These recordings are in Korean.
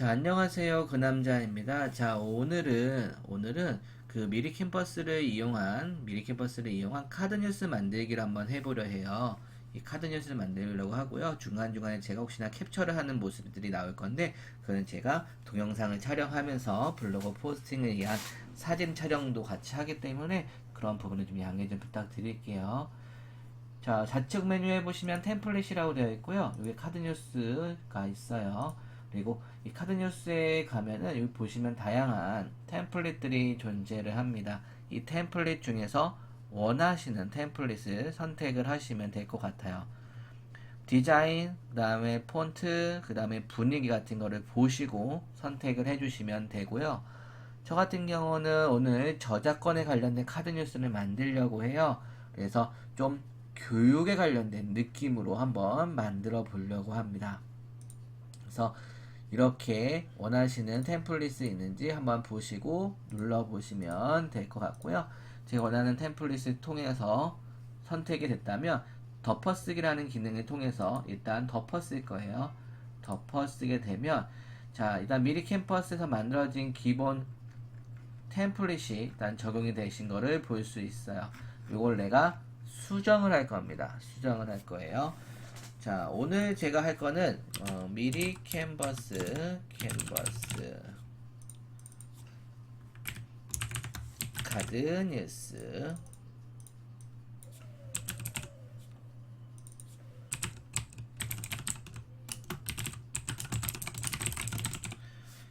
자, 안녕하세요. 그 남자입니다. 자, 오늘은, 오늘은 그 미리 캠퍼스를 이용한, 미리 캠퍼스를 이용한 카드 뉴스 만들기를 한번 해보려 해요. 이 카드 뉴스를 만들려고 하고요. 중간중간에 제가 혹시나 캡처를 하는 모습들이 나올 건데, 그는 제가 동영상을 촬영하면서 블로그 포스팅을 위한 사진 촬영도 같이 하기 때문에 그런 부분을 좀 양해 좀 부탁드릴게요. 자, 좌측 메뉴에 보시면 템플릿이라고 되어 있고요. 여기 카드 뉴스가 있어요. 그리고 이 카드 뉴스에 가면은 여기 보시면 다양한 템플릿들이 존재를 합니다. 이 템플릿 중에서 원하시는 템플릿을 선택을 하시면 될 것 같아요. 디자인, 그 다음에 폰트, 그 다음에 분위기 같은 거를 보시고 선택을 해주시면 되고요. 저 같은 경우는 오늘 저작권에 관련된 카드 뉴스를 만들려고 해요. 그래서 좀 교육에 관련된 느낌으로 한번 만들어 보려고 합니다. 그래서 이렇게 원하시는 템플릿이 있는지 한번 보시고 눌러 보시면 될 것 같고요. 제가 원하는 템플릿을 통해서 선택이 됐다면 덮어쓰기라는 기능을 통해서 일단 덮어쓸 거예요. 덮어쓰게 되면 자 일단 미리 캠퍼스에서 만들어진 기본 템플릿이 일단 적용이 되신 거를 볼 수 있어요. 이걸 내가 수정을 할 겁니다. 수정을 할 거예요. 자, 오늘 제가 할 거는 어, 미리 캔버스 캔버스 카드 뉴스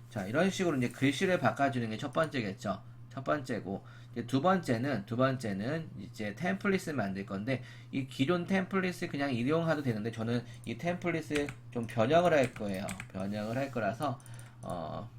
자, 이런 식으로 이제 글씨를 바꿔주는 게 첫 번째겠죠. 첫 번째고, 두 번째는, 두 번째는 이제 템플릿을 만들 건데, 이 기존 템플릿을 그냥 이용해도 되는데, 저는 이 템플릿을 좀 변형을 할 거예요. 변형을 할 거라서, 어,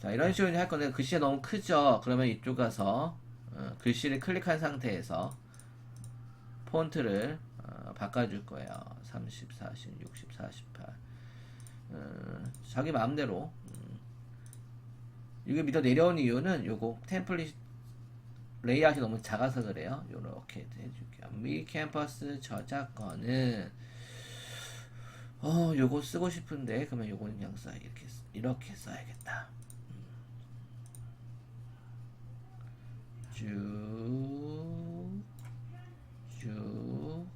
자, 이런 식으로 할 건데 글씨가 너무 크죠? 그러면 이쪽 가서 어, 글씨를 클릭한 상태에서 폰트를 어, 바꿔줄 거예요. 30, 40, 60, 48. 어, 자기 마음대로. 음. 이게 밑으로 내려온 이유는 요거 템플릿 레이아웃이 너무 작아서 그래요. 요렇게 해줄게요. 미 캠퍼스 저작권은 어 요거 쓰고 싶은데 그러면 요거는 그냥 써 이렇게 이렇게 써야겠다. 쭉, 쭉.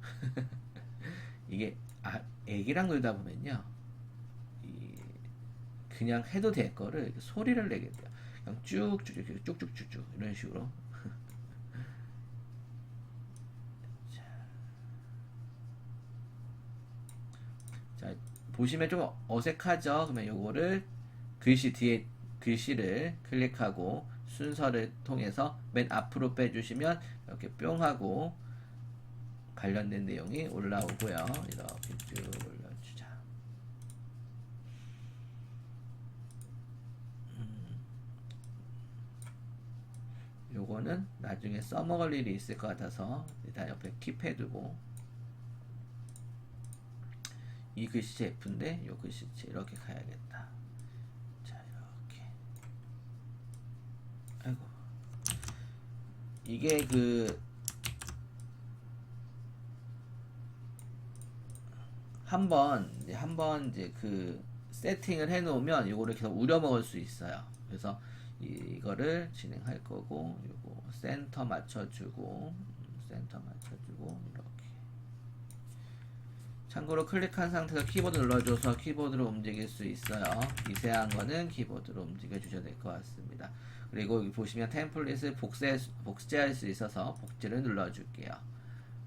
이게, 아, 애기랑 놀다 보면요. 이, 그냥 해도 될 거를 소리를 내게 돼요. 그냥 쭉쭉, 이렇게 쭉쭉쭉쭉, 이런 식으로. 자. 자, 보시면 좀 어색하죠? 그러면 요거를 글씨 뒤에 글씨를 클릭하고 순서를 통해서 맨 앞으로 빼주시면 이렇게 뿅 하고 관련된 내용이 올라오고요. 이렇게 쭉 올려주자. 음. 요거는 나중에 써먹을 일이 있을 것 같아서 일단 옆에 킵해두고 이 글씨체 F인데 요 글씨체 이렇게 가야겠다. 자 이렇게 아이고 이게 그 한번 이제 한번 이제 그 세팅을 해 놓으면 이거를 계속 우려 먹을 수 있어요. 그래서 이거를 진행할 거고 요거 센터 맞춰 주고 음, 센터 맞춰 주고 이렇게 참고로 클릭한 상태에서 키보드 눌러줘서 키보드로 움직일 수 있어요. 미세한 거는 키보드로 움직여 주셔야 될 것 같습니다. 그리고 여기 보시면 템플릿을 복제, 복제할 수 있어서 복제를 눌러줄게요.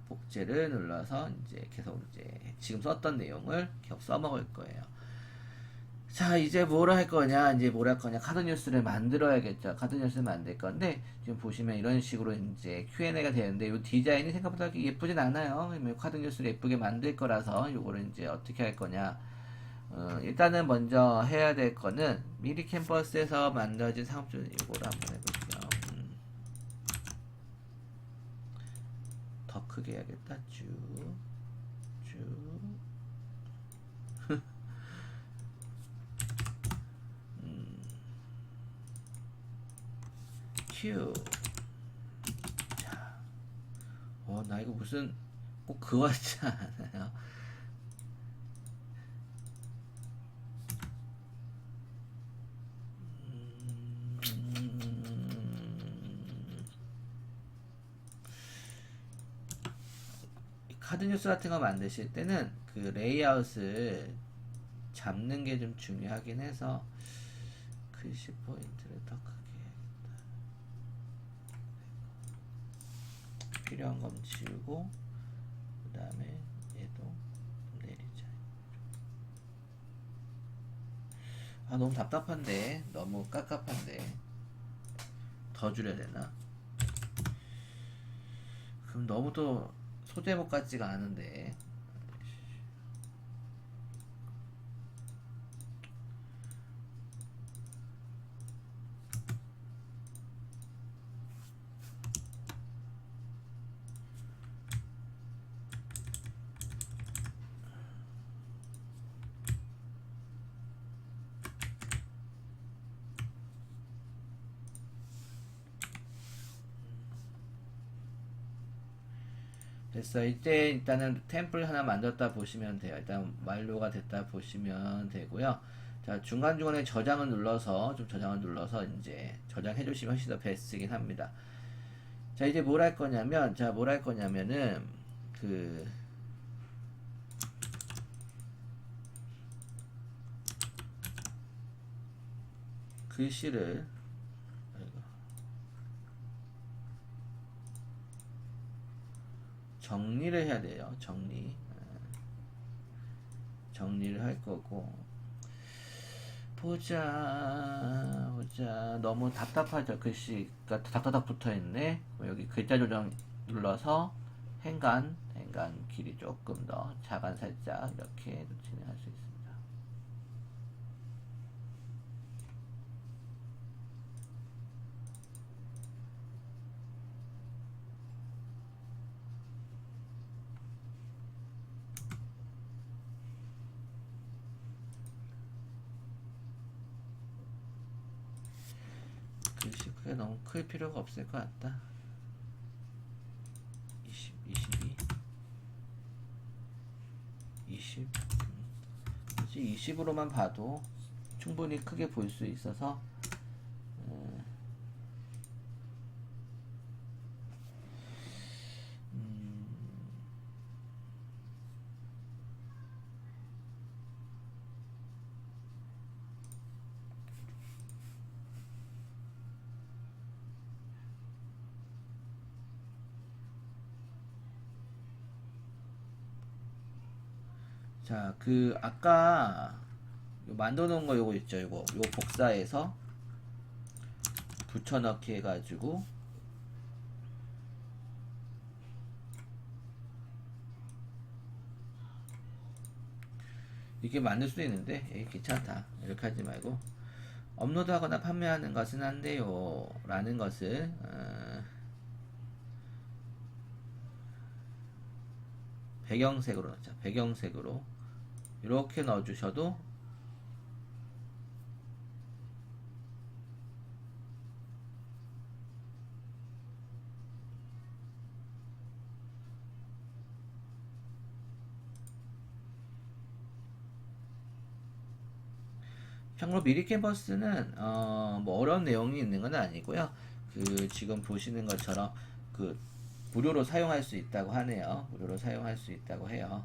복제를 눌러서 이제 계속 이제 지금 썼던 내용을 계속 써먹을 거예요. 자, 이제 뭘 할 거냐, 이제 뭘 할 거냐, 카드 뉴스를 만들어야겠죠. 카드 뉴스를 만들 건데, 지금 보시면 이런 식으로 이제 Q&A가 되는데, 이 디자인이 생각보다 예쁘진 않아요. 그러면 카드 뉴스를 예쁘게 만들 거라서, 이거를 이제 어떻게 할 거냐. 어, 일단은 먼저 해야 될 거는, 미리 캠퍼스에서 만들어진 상품, 이거를 한번 해볼게요. 음. 더 크게 해야겠다. 쭉, 쭉. 큐. 자, 어, 나 이거 무슨 꼭 그거 같지 않아요? 음, 카드 뉴스 같은 거 만드실 때는 그 레이아웃을 잡는 게 좀 중요하긴 해서 글씨 포인트를 더 크게 해야겠다. 필요한 건 지우고 그 다음에 얘도 좀 내리자. 아 너무 답답한데 너무 깝깝한데 더 줄여야 되나? 그럼 너무 또 소제목 같지가 않은데 됐어. 이제 일단은 템플 하나 만들었다 보시면 돼요. 일단 완료가 됐다 보시면 되고요. 자, 중간중간에 저장을 눌러서, 좀 저장을 눌러서 이제 저장해 주시면 훨씬 더 베스트긴 합니다. 자, 이제 뭘 할 거냐면, 자, 뭘 할 거냐면은, 그, 글씨를, 아이고. 정리를 해야 돼요. 정리. 어, 정리를 할 거고. 보자, 보자. 너무 답답하죠. 글씨가 다다닥 붙어 있네. 뭐 여기 글자 조정 눌러서 행간, 행간 길이 조금 더 자간 살짝 이렇게 진행할 수 있습니다. 크게 너무 클 필요가 없을 것 같다. 20, 22, 20. 음. 굳이 20으로만 봐도 충분히 크게 볼 수 있어서 자, 그 아까 요 만들어 놓은 거 요거 있죠, 요거. 요 복사해서 붙여 넣기 해 가지고 이게 만들 수도 있는데 에이, 괜찮다. 이렇게 하지 말고 업로드하거나 판매하는 것은 안 돼요. 라는 것을 어, 배경색으로 넣자. 배경색으로 이렇게 넣어주셔도 참고로 미리 캠퍼스는 어, 뭐 어려운 내용이 있는 건 아니고요. 그 지금 보시는 것처럼 그 무료로 사용할 수 있다고 하네요. 무료로 사용할 수 있다고 해요.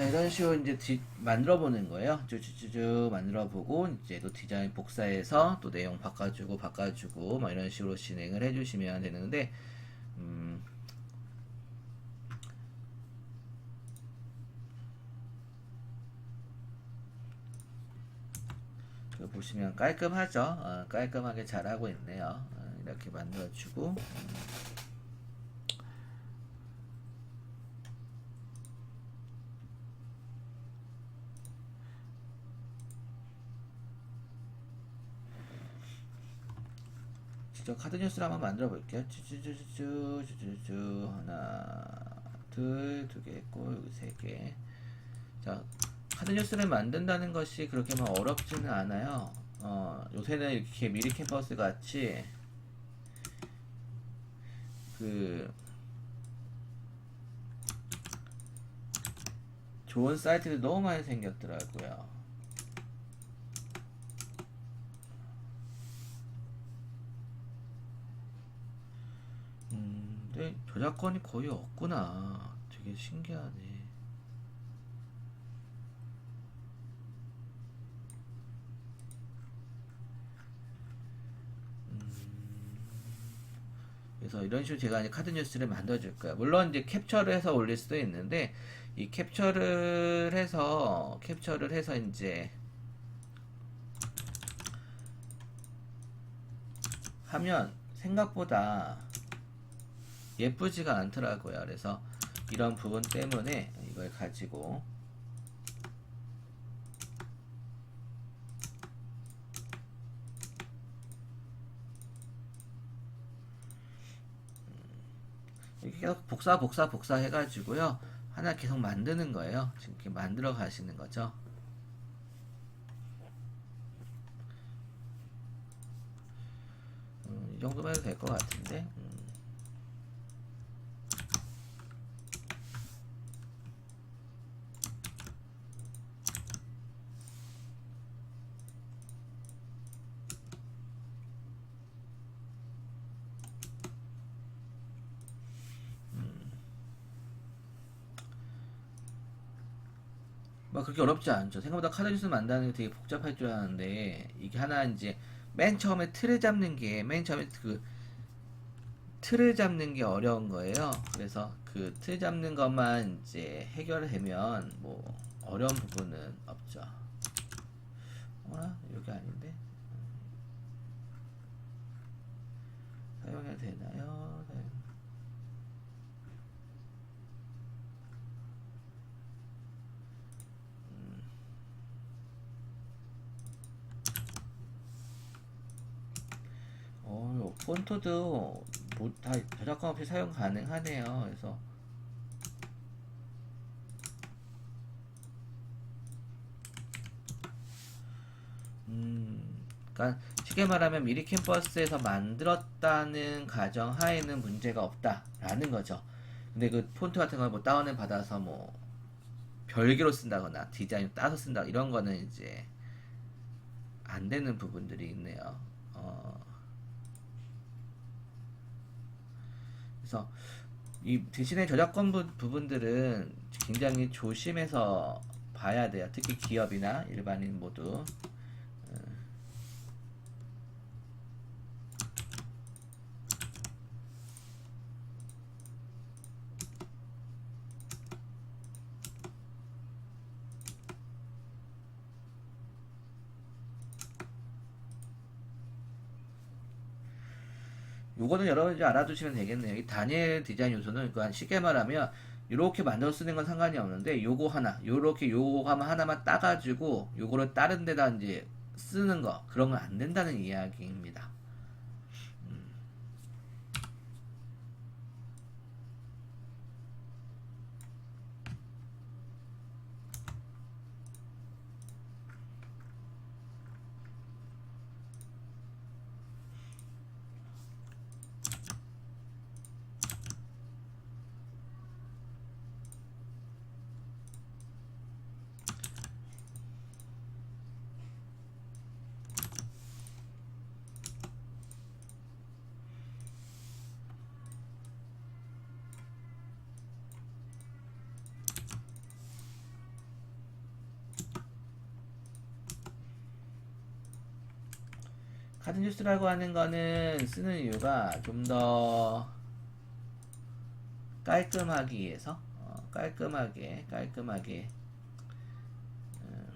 자 이런 식으로 이제 디- 만들어 보는 거예요. 쭉쭉쭉 만들어 보고 이제 또 디자인 복사해서 또 내용 바꿔주고 바꿔주고 막 이런 식으로 진행을 해주시면 되는데 음, 그 보시면 깔끔하죠. 어, 깔끔하게 잘하고 있네요. 어, 이렇게 만들어주고 음. 직접 카드 뉴스를 한번 만들어 볼게요. 쭈쭈쭈쭈 쭈 쭈쭈 하나 둘두 개 있고 세 개. 자 카드 뉴스를 만든다는 것이 그렇게 막 어렵지는 않아요. 어 요새는 이렇게 미리 캠퍼스 같이 그 좋은 사이트들 너무 많이 생겼더라고요. 음, 저작권이 거의 없구나. 되게 신기하네. 그래서 이런 식으로 제가 이제 카드 뉴스를 만들어줄 거예요. 물론 이제 캡처를 해서 올릴 수도 있는데 이 캡처를 해서 캡처를 해서 이제 하면 생각보다 예쁘지가 않더라고요. 그래서 이런 부분 때문에 이걸 가지고 이렇게 계속 복사 복사 복사 해가지고요. 하나 계속 만드는 거예요. 지금 이렇게 만들어 가시는 거죠. 음, 이 정도면 해도 될 것 같은데 음. 막 그렇게 어렵지 않죠. 생각보다 카드 뉴스 만드는 게 되게 복잡할 줄 알았는데 이게 하나 이제 맨 처음에 틀을 잡는 게 맨 처음에 그 틀을 잡는 게 어려운 거예요. 그래서 그 틀 잡는 것만 이제 해결되면 뭐 어려운 부분은 없죠. 어라 여기 아닌데 사용해도 되나요? 사용- 어, 폰트도 뭐, 다 저작권 없이 사용 가능하네요. 그래서 음, 그러니까 쉽게 말하면 미리 캠퍼스에서 만들었다는 가정 하에는 문제가 없다라는 거죠. 근데 그 폰트 같은 걸 뭐 다운을 받아서 뭐 별개로 쓴다거나 디자인 따서 쓴다 이런 거는 이제 안 되는 부분들이 있네요. 어, 그래서 이 대신에 저작권 부, 부분들은 굉장히 조심해서 봐야 돼요. 특히 기업이나 일반인 모두. 요거는 여러분이 알아두시면 되겠네요. 이 다니엘 디자인 요소는 그러니까 쉽게 말하면 이렇게 만들어 쓰는 건 상관이 없는데 요거 하나, 요렇게 요거 하나 하나만 따가지고 요거를 다른 데다 이제 쓰는 거 그런 건 안 된다는 이야기입니다. 카드 뉴스라고 하는 거는 쓰는 이유가 좀 더 깔끔하기 위해서 어, 깔끔하게 깔끔하게 음,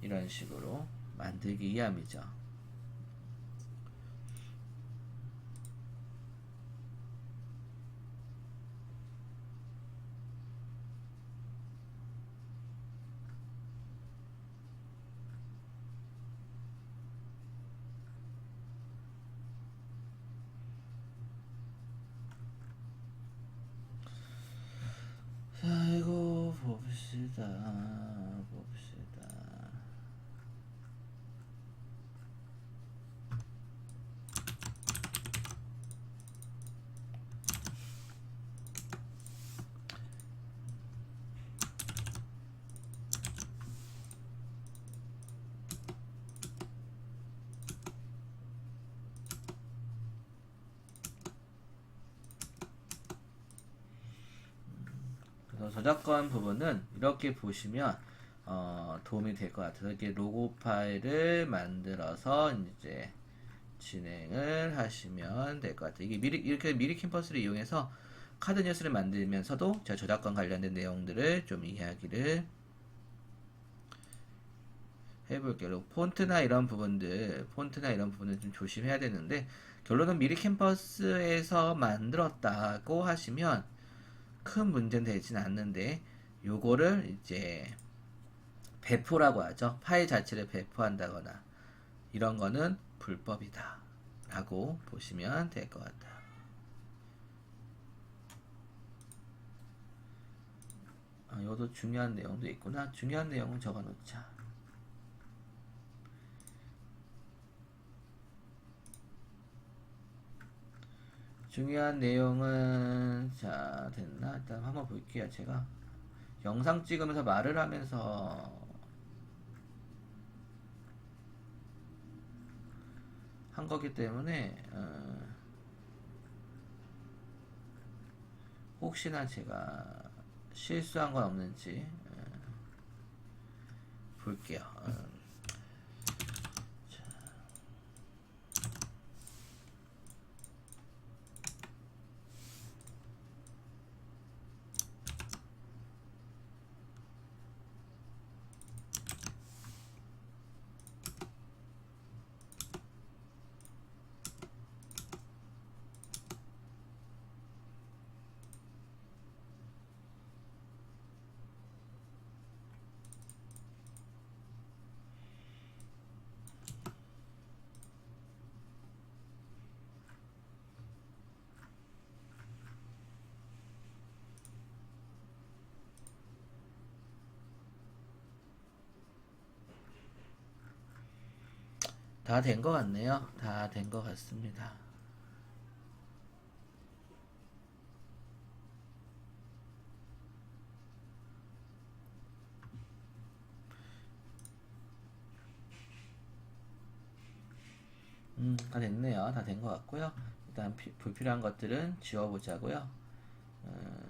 이런 식으로 만들기 위함이죠. 자, 이거 봅시다. 봅시다. 그래서 저작권 부분은 이렇게 보시면 어, 도움이 될 것 같아서 이렇게 로고 파일을 만들어서 이제 진행을 하시면 될 것 같아요. 이게 미리 이렇게 미리 캠퍼스를 이용해서 카드 뉴스를 만들면서도 제가 저작권 관련된 내용들을 좀 이야기를 해볼게요. 폰트나 이런 부분들, 폰트나 이런 부분을 좀 조심해야 되는데 결론은 미리 캠퍼스에서 만들었다고 하시면 큰 문제는 되진 않는데 요거를 이제 배포라고 하죠. 파일 자체를 배포한다거나 이런 거는 불법이다 라고 보시면 될 것 같아요. 아, 이것도 중요한 내용도 있구나. 중요한 내용은 적어 놓자. 중요한 내용은 자 됐나? 일단 한번 볼게요 제가. 영상 찍으면서 말을 하면서. 한 거기 때문에 어, 혹시나 제가 실수한 건 없는지 어, 볼게요. 어. 다 된 것 같네요. 다 된 것 같습니다. 음, 다 됐네요. 다 된 것 같고요. 일단 피- 불필요한 것들은 지워보자고요. 어,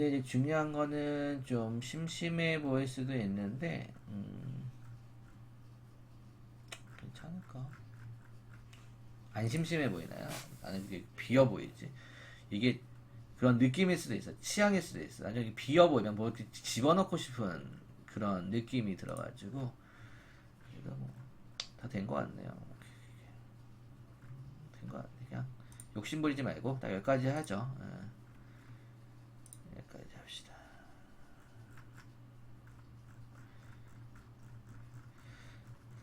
근데 이제 중요한 거는 좀 심심해 보일 수도 있는데, 음, 괜찮을까? 안 심심해 보이나요? 나는 이게 비어 보이지. 이게 그런 느낌일 수도 있어. 취향일 수도 있어. 나중에 비어 보이면 뭐 이렇게 집어넣고 싶은 그런 느낌이 들어가지고. 그래도 뭐, 다 된 것 같네요. 된 것 같네. 그냥 욕심 부리지 말고 딱 여기까지 하죠. 예. 여기까지 합시다.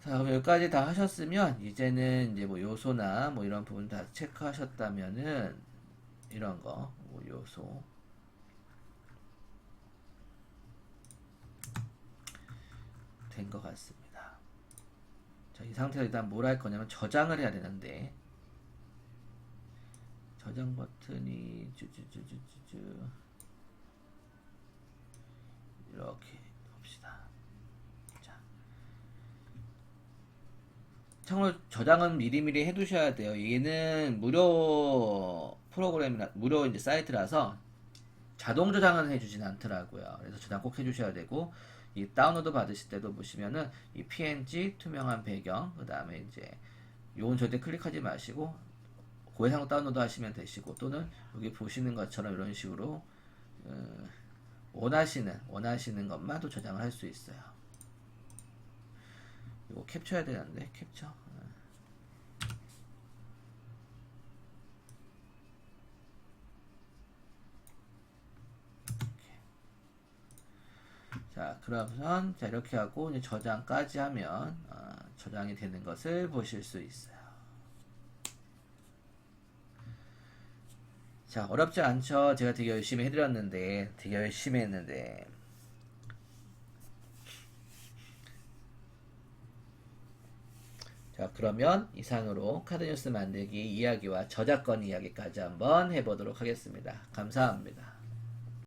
자, 그럼 여기까지 다 하셨으면 이제는 이제 뭐 요소나 뭐 이런 부분 다 체크하셨다면은 이런 거, 뭐 요소 된 것 같습니다. 자, 이 상태에서 일단 뭘 할 거냐면 저장을 해야 되는데 저장 버튼이 쭈쭈쭈쭈쭈쭈 이렇게 봅시다. 자, 참고로 저장은 미리미리 해두셔야 돼요. 얘는 무료 프로그램이라 무료 이제 사이트라서 자동 저장은 해주진 않더라고요. 그래서 저장 꼭 해주셔야 되고 이 다운로드 받으실 때도 보시면은 이 PNG 투명한 배경 그 다음에 이제 요건 절대 클릭하지 마시고 고해상 다운로드 하시면 되시고 또는 여기 보시는 것처럼 이런 식으로 어, 원하시는 원하시는 것만 또 저장을 할 수 있어요. 이거 캡처해야 되는데 캡처. 어. 자, 그러면 자 이렇게 하고 이제 저장까지 하면 어, 저장이 되는 것을 보실 수 있어요. 자, 어렵지 않죠? 제가 되게 열심히 해드렸는데, 되게 열심히 했는데. 자, 그러면 이상으로 카드뉴스 만들기 이야기와 저작권 이야기까지 한번 해보도록 하겠습니다. 감사합니다.